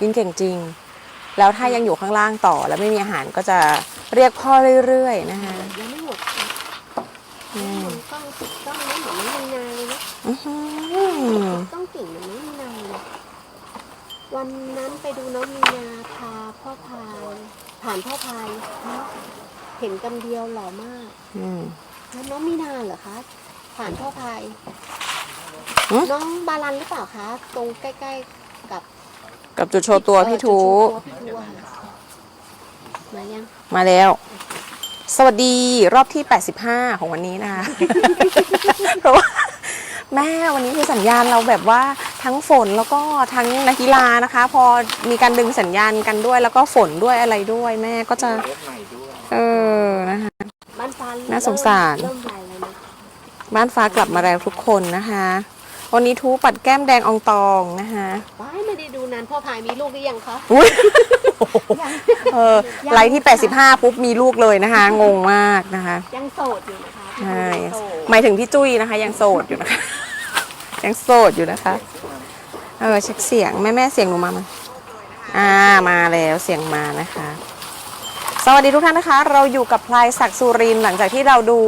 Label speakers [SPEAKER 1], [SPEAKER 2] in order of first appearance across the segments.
[SPEAKER 1] กินเก่งจริง แล้วถ้ายังอยู่ข้างล่างต่อแล้วไม่มีอาหารก็จะเรียกพ่อเรื่อยๆนะคะ
[SPEAKER 2] ยังไม่หมดครับ
[SPEAKER 1] อืม
[SPEAKER 2] มันต้องติดต้องไม่เหมือนน้องมีนาเลยนะ
[SPEAKER 1] อื้อหือ
[SPEAKER 2] ต้องเก่งเหมือนน้องมีนาเลยวันนั้นไปดูน้องมีนาพาพ่อพายผ่านพ่อพายเห็นกันเดียวหล่อมาก
[SPEAKER 1] อืม
[SPEAKER 2] แล้วน้องมีนาเหรอคะผ่านพ่อพาย
[SPEAKER 1] หึ
[SPEAKER 2] น้องบาลันหรือเปล่าคะตรงใกล้ๆกับ
[SPEAKER 1] กับจุดโชว์ตัวพี่ทู
[SPEAKER 2] เออจุดโชว์ตัวพี่ทูอะค่ะมายัง
[SPEAKER 1] มาแล้ว สวัสดีรอบที่ 85 ของวันนี้นะคะเพราะว่าแม่วันนี้คือสัญญาณเราแบบว่าทั้งฝนแล้วก็ทั้งนักกีฬานะคะ พอมีการดึงสัญญาณกันด้วย แล้วก็ฝนด้วยอะไรด้วยแม่ก็จะ
[SPEAKER 3] รถใหม่ด้วย
[SPEAKER 1] เออนะคะ
[SPEAKER 2] บ้านฟ้า
[SPEAKER 1] น่าสงสาร
[SPEAKER 2] เริ่มไปแล้วนะ
[SPEAKER 1] บ้านฟ้ากลับมาแล้วทุกคนนะคะ วันนี้ทูปัดแก้มแดงอองตองนะคะ
[SPEAKER 2] ว้ายไม่ได้ดู นานพ่อพายมีลูกหรือยังคะ
[SPEAKER 1] อุ๊ย
[SPEAKER 2] ยัง
[SPEAKER 1] เออไลฟ์ที่ 85 ปุ๊บมีลูกเลยนะคะ งงมากนะคะ
[SPEAKER 2] ยังโสดอยู่นะคะพี่
[SPEAKER 1] ใช่
[SPEAKER 2] ทูยังโสด
[SPEAKER 1] หมายถึงพี่จุ้ยนะคะ ยังโสดอยู่นะคะ ยังโสดอยู่นะคะ เออเช็คเสียงแม่แม่เสียงหนูมามาอ่ามาแล้วเสียงมานะคะ สวัสดีทุกท่านนะคะ เราอยู่กับพลายศักดิ์สุรินทร์หลังจากที่เราดู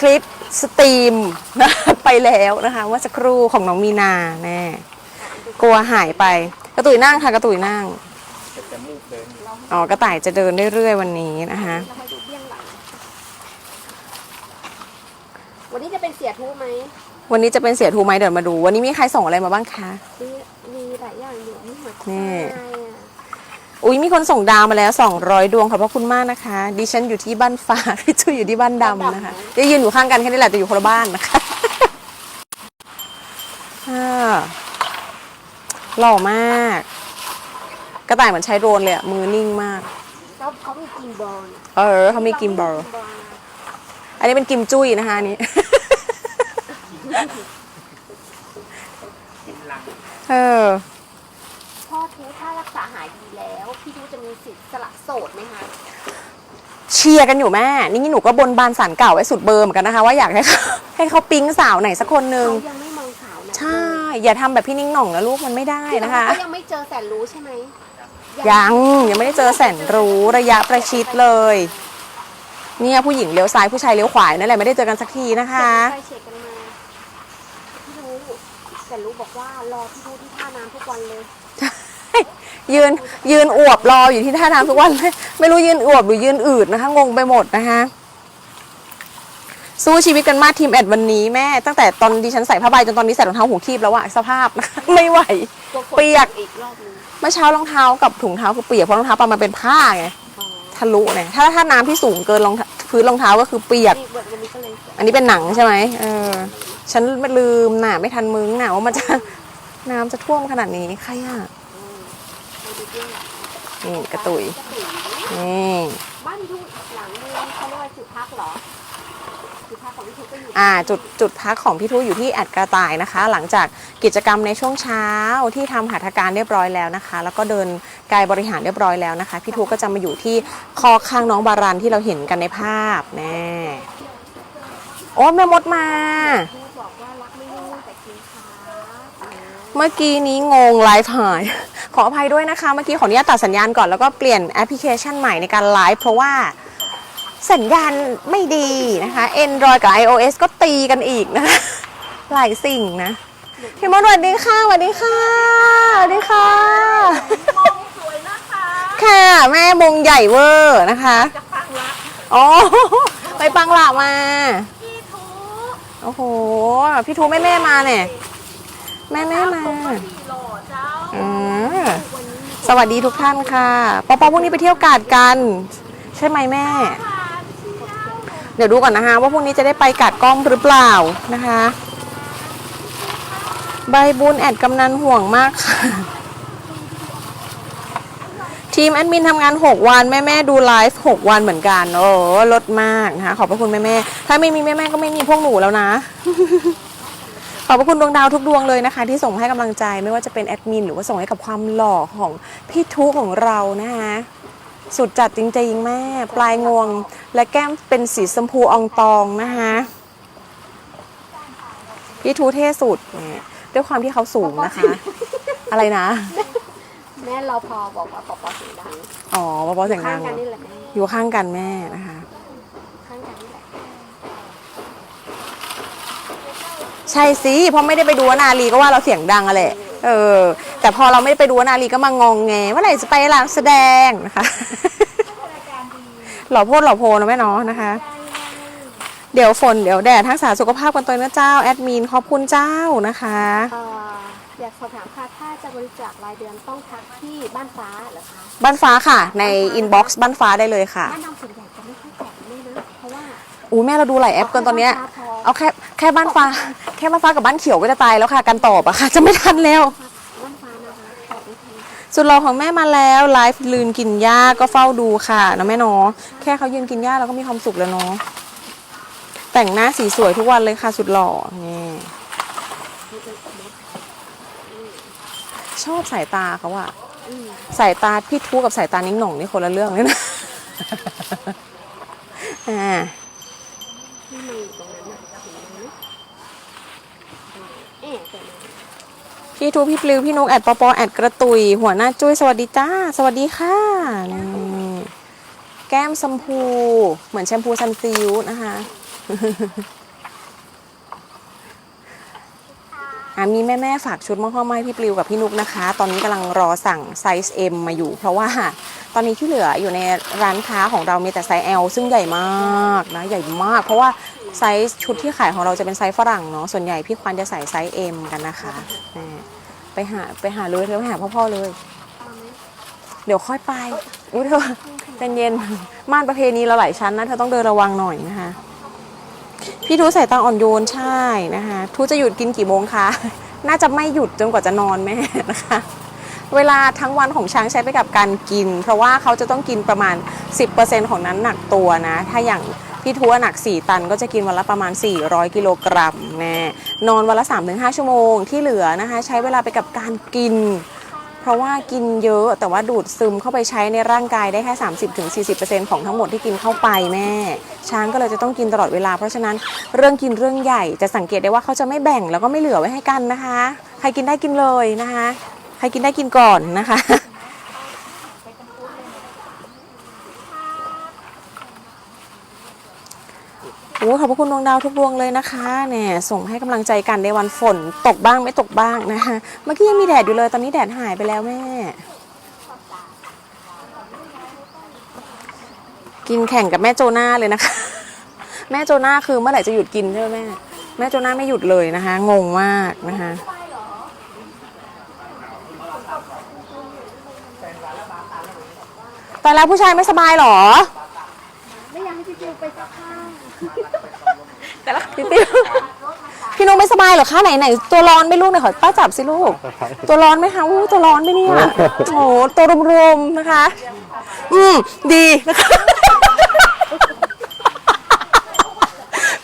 [SPEAKER 1] คลิปสตรีมนะไปแล้วนะคะเมื่อสักครู่ของน้องมีนาแน่ กลัวหายไป กระตุยนั่งค่ะ กระตุยนั่ง
[SPEAKER 3] จะจะมูกเดิน
[SPEAKER 1] อ๋อกระต่ายจะเดินเรื่อยๆวันนี้นะคะ
[SPEAKER 2] แล้วให้ดูเบี้ยงหลังวันนี้จะเป็นเสียทูไหม
[SPEAKER 1] วันนี้จะเป็นเสียทูไหมเดี๋ยวมาดู วันนี้มีใครส่งอะไรมาบ้างคะ
[SPEAKER 2] มีมีหลายอย่างอยู่นี่หัวใจ
[SPEAKER 1] นี่
[SPEAKER 2] อะ
[SPEAKER 1] อุ้ยมีคนส่งดาวมาแล้ว 200 ดวงขอบพระคุณมากนะคะ ดิฉันอยู่ที่บ้านฟ้าพี่จุ้ยอยู่ที่บ้านดำนะคะจะยืนอยู่ข้างกันแค่นี้แหละแต่อยู่คนละบ้านนะคะอ่า หล่อมาก กระต่ายเหมือนใช้โดรนเลยอะมือนิ่งมาก
[SPEAKER 2] แล้วเขามีกิมบอล
[SPEAKER 1] เออเขามีกิมบอล อันนี้เป็นกิมจุ้ยนะคะอันนี้
[SPEAKER 3] กินลัง
[SPEAKER 1] เออ
[SPEAKER 2] พ่อทูถ้ารักษาหายดีแล้ว พี่ทูจะมีสิทธิ์สละโสดไหมคะ
[SPEAKER 1] เชียร์กันอยู่แม่ นี่หนูก็บนบานสารเก่าไว้สุดเบอร์เหมือนกันนะคะ ว่าอยากให้เขาให้เขาปิ๊งสาวไหนสักคนหนึ่ง
[SPEAKER 2] เขายังไม่มองสาวนะ
[SPEAKER 1] ใช่ อย่าทำแบบพี่นิ้งหน่องนะลูกมันไม่ได้
[SPEAKER 2] พี่
[SPEAKER 1] นะคะ
[SPEAKER 2] เขายังไม่เจอแสนรู้ใช่ไหม
[SPEAKER 1] ยังยังไม่ได้เจอแสนรู้ระยะประชิดเลย เนี่ยผู้หญิงเลี้ยวซ้ายผู้ชายเลี้ยวขวานั่นแหละไม่ได้เจอกันสักทีนะคะ
[SPEAKER 2] ไปเช็คกันมาพี่ทูแสนรู้บอกว่ารอพี่ทูที่ท่าน้ำทุกวันเลย
[SPEAKER 1] ยืนยืนอวบรออยู่ที่ท่าน้ำทุกวันเลยไม่รู้ยืนอวบหรือยืนอืดนะคะ งงไปหมดนะคะ สู้ชีวิตกันมากทีมแอดวันนี้แม่ ตั้งแต่ตอนดิฉันใส่ผ้าใบจนตอนนี้ใส่รองเท้าหูคีบแล้วอะสภาพนะคะไม่ไหว
[SPEAKER 2] กลัวฝน
[SPEAKER 1] เปียก
[SPEAKER 2] อีกรอบนึง
[SPEAKER 1] เมื่อเช้ารองเท้ากับถุงเท้าคือเปียกเพราะรองเท้าปลามันเป็นผ้าไง
[SPEAKER 2] อ๋อ
[SPEAKER 1] ทะลุเนี่ยถ้าถ้าน้ำที่สูงเกินรองเท้าพื้นรองเท้าก็คือเปียก
[SPEAKER 2] นี่วันนี้ก็เลย
[SPEAKER 1] อันนี้เป็นหนังใช่ไหมเออฉันไม่ลืมน่ะไม่ทันมึงน่ะว่ามันจะน้ำจะท่วมขนาดนี้ใครอะ
[SPEAKER 2] ไปดูเรื่องหลัง
[SPEAKER 1] นี่กระตุย
[SPEAKER 2] กระตุย
[SPEAKER 1] นี่
[SPEAKER 2] บ้านพี่ทูอีกหลังนึงเขาเรียกว่าจุดพักเหรอจุดพักข อ่า
[SPEAKER 1] จุดจุดพักของพี่ทูอยู่ที่แอดกระต่ายนะคะ หลังจากกิจกรรมในช่วงเช้าที่ทำหัตถการเรียบร้อยแล้วนะคะ แล้วก็เดินกายบริหารเรียบร้อยแล้วนะคะ พี่ทูก็จะมาอยู่ที่คอข้างน้องบารันที่เราเห็นกันในภาพแน่โอ้แม่มดมา
[SPEAKER 2] ทูบอกว่ารักไม่ยุ่งแต่กินช้าอ่า
[SPEAKER 1] เมื่อกี้นี้งงไลฟ์หาย ขออภัยด้วยนะคะ เมื่อกี้ขออนุญาตตัดสัญญาณก่อนแล้วก็เปลี่ยนแอปพลิเคชันใหม่ในการไลฟ์เพราะว่า สัญญาณไม่ดีนะคะ Android กับ iOS ก็ตีกันอีกนะคะ หลายสิ่งนะ พี่มดสวัสดีค่ะสวัสดีค่ะสวัสดีค่ะ
[SPEAKER 2] มองสวยนะคะ
[SPEAKER 1] ค่ะ แม่มงใหญ่เวอร์นะคะ
[SPEAKER 2] จะฟังรัก
[SPEAKER 1] อ๋อ ไปปังหลามา
[SPEAKER 2] พี่ทู
[SPEAKER 1] โอ้โห พี่ทูแม่แม่มาเนี่ย แม่แม่มา
[SPEAKER 2] สี่หล่อเจ้า
[SPEAKER 1] อืม
[SPEAKER 2] วันนี้มี
[SPEAKER 1] สวัสดีทุกท่านค่ะ ปอปอพรุ่งนี้ไปเที่ยวกาดกัน ใช่ไหมแม่ เดี๋ยวดูก่อนนะคะ ว่าพรุ่งนี้จะได้ไปกาดกล้องหรือเปล่านะคะ ใบบุญแอดกำนันห่วงมากค่ะทีมแอดมินทำงาน 6 วัน แม่แม่ๆดูไลฟ์6วันเหมือนกัน โอ้ลดมากนะคะขอบพระคุณแม่แม่ๆถ้าไม่มีแม่แม่ ๆ ก็ไม่มีพวกหนูแล้วนะ ขอบพระคุณดวงดาวทุกดวงเลยนะคะ ที่ส่งให้กำลังใจไม่ว่าจะเป็นแอดมินหรือว่าส่งให้กับความหล่อของพี่ทุของเรานะคะ สุดจัดจริงๆแม่ ปลายงวง และแก้มเป็นสีชมพูอองตองนะคะพี่ทูเท่สุดเนี่ยด้วยความที่เขาสูงนะคะ อะไรนะ
[SPEAKER 2] แม่เราพอบอกว่าปอปอเสียงดัง
[SPEAKER 1] อ๋อปอปอเสียง
[SPEAKER 2] ข้า
[SPEAKER 1] ดั
[SPEAKER 2] ง
[SPEAKER 1] ง
[SPEAKER 2] กันนี่แหละแม่
[SPEAKER 1] อยู่ข้างกันแม่นะคะ
[SPEAKER 2] ข้างกันนี่แหละ
[SPEAKER 1] ใช่สิเพราะไม่ได้ไปดูว่านาลีก็ว่าเราเสียงดังอะแหละ เออ แต่พอเราไม่ได้ไปดูว่านาลีก็มางองแงว่าไหร่จะไปร้านแสดงนะคะหล่อโพดหล่อโพนะแม่เนาะนะคะ เดี๋ยวฝนเดี๋ยวแดดทั้งสาสุขภาพกันตัวนะเจ้าแอดมินขอบคุณเจ้านะคะ
[SPEAKER 2] เอ่ออยากสอบถามค่ะ ถ้าจะบริจาครายเดือนต้องทักที่บ้านฟ้าเหรอคะ
[SPEAKER 1] บ้านฟ้าค่ะ ในอินบ็อกซ์บ้านฟ้าได้เลยค่ะ
[SPEAKER 2] บ้านดำส่วนใหญ่จ อู้แม่เรา
[SPEAKER 1] ดูหลายแอปเกินตอนเนี้ย
[SPEAKER 2] บ้าฟ้าพอ
[SPEAKER 1] เอาแค่แค่บ้านฟ้า แค่บ้านฟ้ากับบ้านเขียวก็จะตายแล้วค่ะ การตอบอะค่ะ จะไม่ทันแล้ว
[SPEAKER 2] บ้านฟ้านะคะตอบไม่ทันค่ะ
[SPEAKER 1] สุดหล่อของแม่มาแล้วไลฟ์ลืนกินหญ้าก็เฝ้าดูค่ะนะแม่เนาะแค่เขายืนกินหญ้าเราก็มีความสุขแล้วเนาะแต่งหน้าสีสวยทุกวันเลยค่ะ สุดหล่อนี่ชอบสายตาเขาอะ
[SPEAKER 2] อืม
[SPEAKER 1] สายตาพี่ทูกับสายตานิ้งหน่องนี่คนละเรื่องเลยนะอ่า
[SPEAKER 2] ที่มันอยู่ตรงนั้นน่ะเห็นไหมเอ๊ะแต่มัน
[SPEAKER 1] พี่ทูพี่ปลิวพี่นกแอดปอปอแอดกระตุย หัวหน้าจุ้ยสวัสดีจ้า สวัสดีค่ะนี่แก้มชมพู เหมือนแชมพูซันซิลนะคะ อะ มีแม่แม่ๆฝากชุดมะฮ่อมมาให้พี่ปลิวกับพี่นุกนะคะ ตอนนี้กำลังรอสั่งไซส์ M มาอยู่ เพราะว่าตอนนี้ที่เหลืออยู่ในร้านค้าของเรามีแต่ไซส์ L ซึ่งใหญ่มากนะใหญ่มาก เพราะว่าไซส์ชุดที่ขายของเราจะเป็นไซส์ฝรั่งเนาะส่วนใหญ่พี่ควานจะใส่ไซส์ M กันนะคะไปหาไปหาเลยเธอไปหาพ่อๆเลย
[SPEAKER 2] เอาไหม
[SPEAKER 1] เดี๋ยวค่อยไปอุ้ยเธอใจเย็นม่านประเพณีเราหลายชั้นนะเธอต้องเดินระวังหน่อยนะคะ พี่ทูใส่ตาอ่อนโยนใช่นะคะทูจะหยุดกินกี่โมงคะ น่าจะไม่หยุดจนกว่าจะนอนแม่นะคะ เวลาทั้งวันของช้างใช้ไปกับการกิน เพราะว่าเขาจะต้องกินประมาณ 10%ของนั้นหนักตัวนะ ถ้าอย่างพี่ทูหนัก 4 ตันก็จะกินวันละประมาณ 400 กิโลกรัมแน่นอนวันละ 3-5 ชั่วโมงที่เหลือนะคะ ใช้เวลาไปกับการกิน เพราะว่ากินเยอะแต่ว่าดูดซึมเข้าไปใช้ในร่างกายได้แค่ 30-40%ของทั้งหมดที่กินเข้าไปแม่ ช้างก็เลยจะต้องกินตลอดเวลา เพราะฉะนั้นเรื่องกินเรื่องใหญ่จะสังเกตได้ว่าเขาจะไม่แบ่งแล้วก็ไม่เหลือไว้ให้กันนะคะ ใครกินได้กินเลยนะคะ ใครกินได้กินก่อนนะคะโอ้ขอบพระคุณดวงดาวทุกดวงเลยนะคะเนี่ยส่งให้กำลังใจกันในวันฝนตกบ้างไม่ตกบ้างนะคะ เมื่อกี้ยังมีแดดอยู่เลย ตอนนี้แดดหายไปแล้วแม่ กินแข่งกับแม่โจนาเลยนะคะ แม่โจนาคือเมื่อไหร่จะหยุดกินใช่ไหมแม่ แม่โจนาไม่หยุดเลยนะคะ งงมากนะคะ แต่แล้วผู้ชายไม่สบายเหรอ
[SPEAKER 2] ไม่อยากให้พี่จิวไปสักข้าง
[SPEAKER 1] แต่ละพี่ติ๋ว พี่นุ๊กไม่สบายเหรอคะไหนไหนตัวร้อนไหม่ลูกเนี่อยขอป้าจับสิลูก ตัวร้อนไหมคะอู้ตัวร้อนไหมเนี่ยโอ้โหตัวรวมๆนะคะ อืมดีนะคะ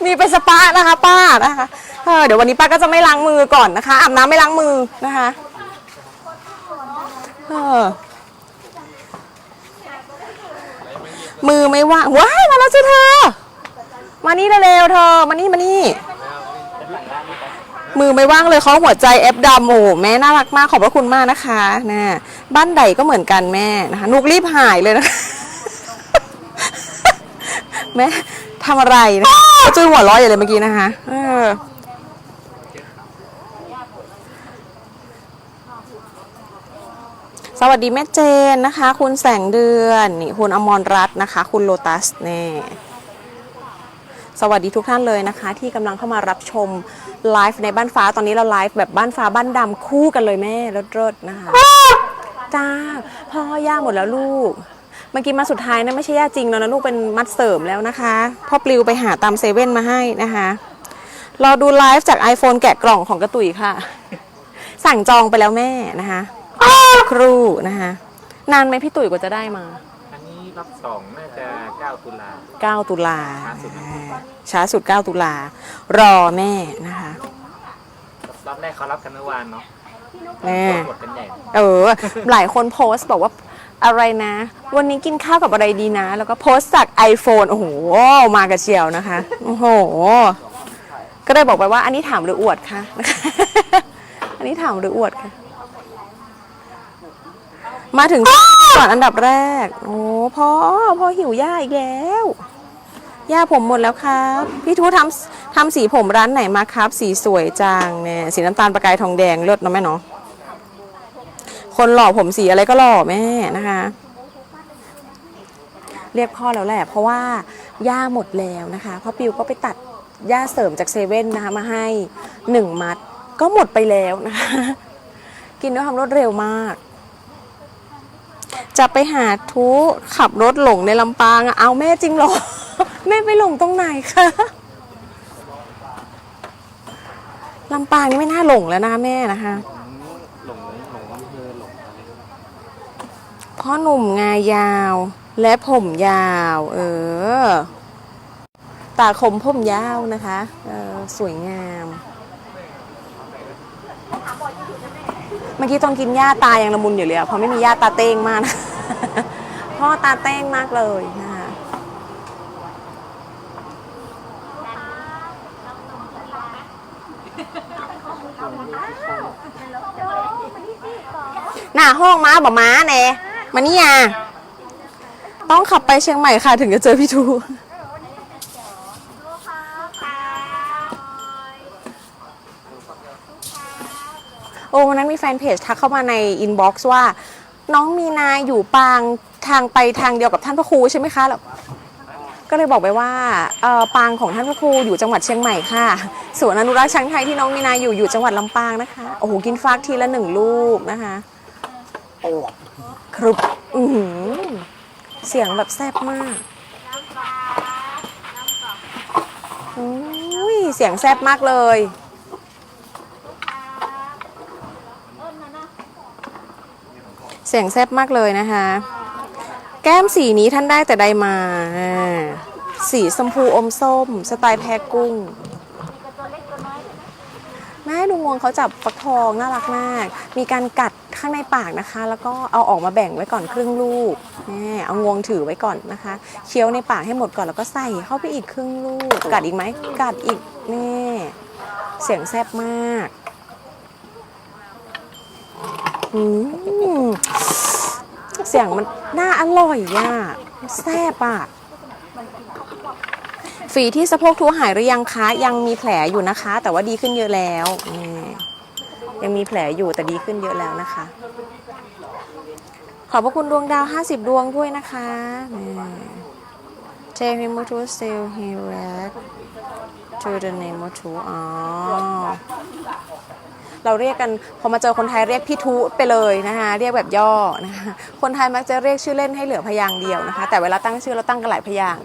[SPEAKER 1] มีไปสปานะคะป้านะคะเออเดี๋ยววันนี้ป้าก็จะไม่ล้างมือก่อนนะคะอาบน้ำไม่ล้างมือนะคะเออมือไม่ว่างว้ายมาแล้วสิเธอ มานี่เร็วๆเธอ มานี่มานี่ มือไม่ว่างเลยเขาหัวใจเอฟดำโอ้โหแม่น่ารักมากขอบพระคุณมากนะคะนะบ้านใดก็เหมือนกันแม่นะคะนุกรีบหายเลยนะคะแม่ทำอะไรนะจุ้ยหัวร้อยอย่างเลยเมื่อกี้นะคะเออสวัสดีแม่เจนนะคะ คุณแสงเดือนนี่คุณอมรรัตน์นะคะ คุณโลตัสเน่ สวัสดีทุกท่านเลยนะคะ ที่กำลังเข้ามารับชมไลฟ์ในบ้านฟ้าตอนนี้เราไลฟ์แบบบ้านฟ้าบ้านดำคู่กันเลยแม่เลิศๆนะคะจ้าพ่อย่าหมดแล้วลูกเมื่อกี้มาสุดท้ายนะไม่ใช่ย่าจริงแล้วนะลูกเป็นมัดเสริมแล้วนะคะพ่อปลิวไปหาตามเซเว่นมาให้นะคะรอดูไลฟ์จาก iPhone แกะกล่องของกระตุยค่ะ สั่งจองไปแล้วแม่นะคะ ครูนะคะนานไหมพี่ตุ๋ยกว่าจะได้มา
[SPEAKER 3] อันนี้รับสองน่าจะ 9 ตุลา
[SPEAKER 1] 9 ตุลา
[SPEAKER 3] ช้าสุด
[SPEAKER 1] ช้าสุด 9 ตุลารอแม่นะคะ
[SPEAKER 3] รอบแรกเขารับกันเมื่อวานเนาะ
[SPEAKER 1] แม่
[SPEAKER 3] กดกันใหญ่
[SPEAKER 1] เออ หลายคนโพสต์บอกว่าอะไรนะ วันนี้กินข้าวกับอะไรดีนะ แล้วก็โพสต์จาก iPhone โอ้โห มากับเชียวนะคะ โอ้โห ก็เลยบอกไปว่าอันนี้ถามหรืออวดคะ อันนี้ถามหรืออวดคะ มาถึงก่อนอันดับแรก โอ้พ่อพ่อหิวย่าอีกแล้วย่าผมหมดแล้วครับ พี่ทูทำทำสีผมร้านไหนมาครับ สีสวยจังเนี่ยสีน้ำตาลประกายทองแดงเลิศเนอะแม่เนาะคนหล่อผมสีอะไรก็หล่อแม่นะคะ เรียกพ่อแล้วแหละ เพราะว่าย่าหมดแล้วนะคะพ่อปิวก็ไปตัดย่าเสริมจากเซเว่นนะคะมาให้หนึ่งมัดก็หมดไปแล้วนะคะ กินด้วยความรวดเร็วมาก จะไปหาทุขับรถหลงในลำปางอะเอาแม่จริงเหรอ แม่ไปหลงตรงไหนคะลำปางนี่ไม่น่าหลงแล้วนะแม่นะคะ
[SPEAKER 3] หลงหลงอำเภอหลงอะไร
[SPEAKER 1] พ่อหนุ่มงายาว และผมยาว เออ ตาคมผมยาวนะคะ เออสวยงาม มื่อกี้ตอนกินหญ้าตายังละมุนอยู่เลยอะเพราะไม่มีหญ้าตาเต้งมากนะพ่อตาเต้งมากเลยนะคะหน้าห้องม้าบ่ม้าแน่มานี่อะต้องขับไปเชียงใหม่ค่ะถึงจะเจอพี่ทู โอ้วันนั้นมีแฟนเพจทักเข้ามาในอินบ็อกซ์ว่า น้องมีนาอยู่ปางทางไปทางเดียวกับท่านพระครูใช่ไหมคะแล้วก็เลยบอกไปว่าเอ่อปางของท่านพระครูอยู่จังหวัดเชียงใหม่ค่ะส่วนอนุรักษ์ช้างไทยที่น้องมีนาอยู่อยู่จังหวัดลำปางนะคะโอ้โหกินฟักทีละหนึ่งลูกนะคะครุบอือหือเสียงแบบแซ่บมากอุ้ยเสียงแซ่บมากเลย เสียงแซ่บมากเลยนะคะ แก้มสีนี้ท่านได้แต่ใดมา สีชมพูอมส้ม สไตล์แพรกุ้งแม่ดูงวงเขาจับฟักทองน่ารักมาก มีการกัดข้างในปากนะคะ แล้วก็เอาออกมาแบ่งไว้ก่อนครึ่งลูกแม่เอางวงถือไว้ก่อนนะคะ เคี้ยวในปากให้หมดก่อนแล้วก็ใส่เข้าไปอีกครึ่งลูก กัดอีกไหมกัดอีกแม่เสียงแซ่บมาก อืมเสียงมันน่าอร่อยอะแซ่บอะฝีที่สะโพกทูหายหรือยังคะ ยังมีแผลอยู่นะคะ แต่ว่าดีขึ้นเยอะแล้วยังมีแผลอยู่แต่ดีขึ้นเยอะแล้วนะคะ ขอบพระคุณดวงดาว 50 ดวงด้วยนะคะเทมิมูทูเซลฮิรัก to the name of two อ๋อ เราเรียกกันพอมาเจอคนไทยเรียกพี่ทุไปเลยนะคะเรียกแบบย่อนะคะคนไทยมักจะเรียกชื่อเล่นให้เหลือพยางค์เดียวนะคะ แต่เวลาตั้งชื่อเราตั้งกันหลายพยางค์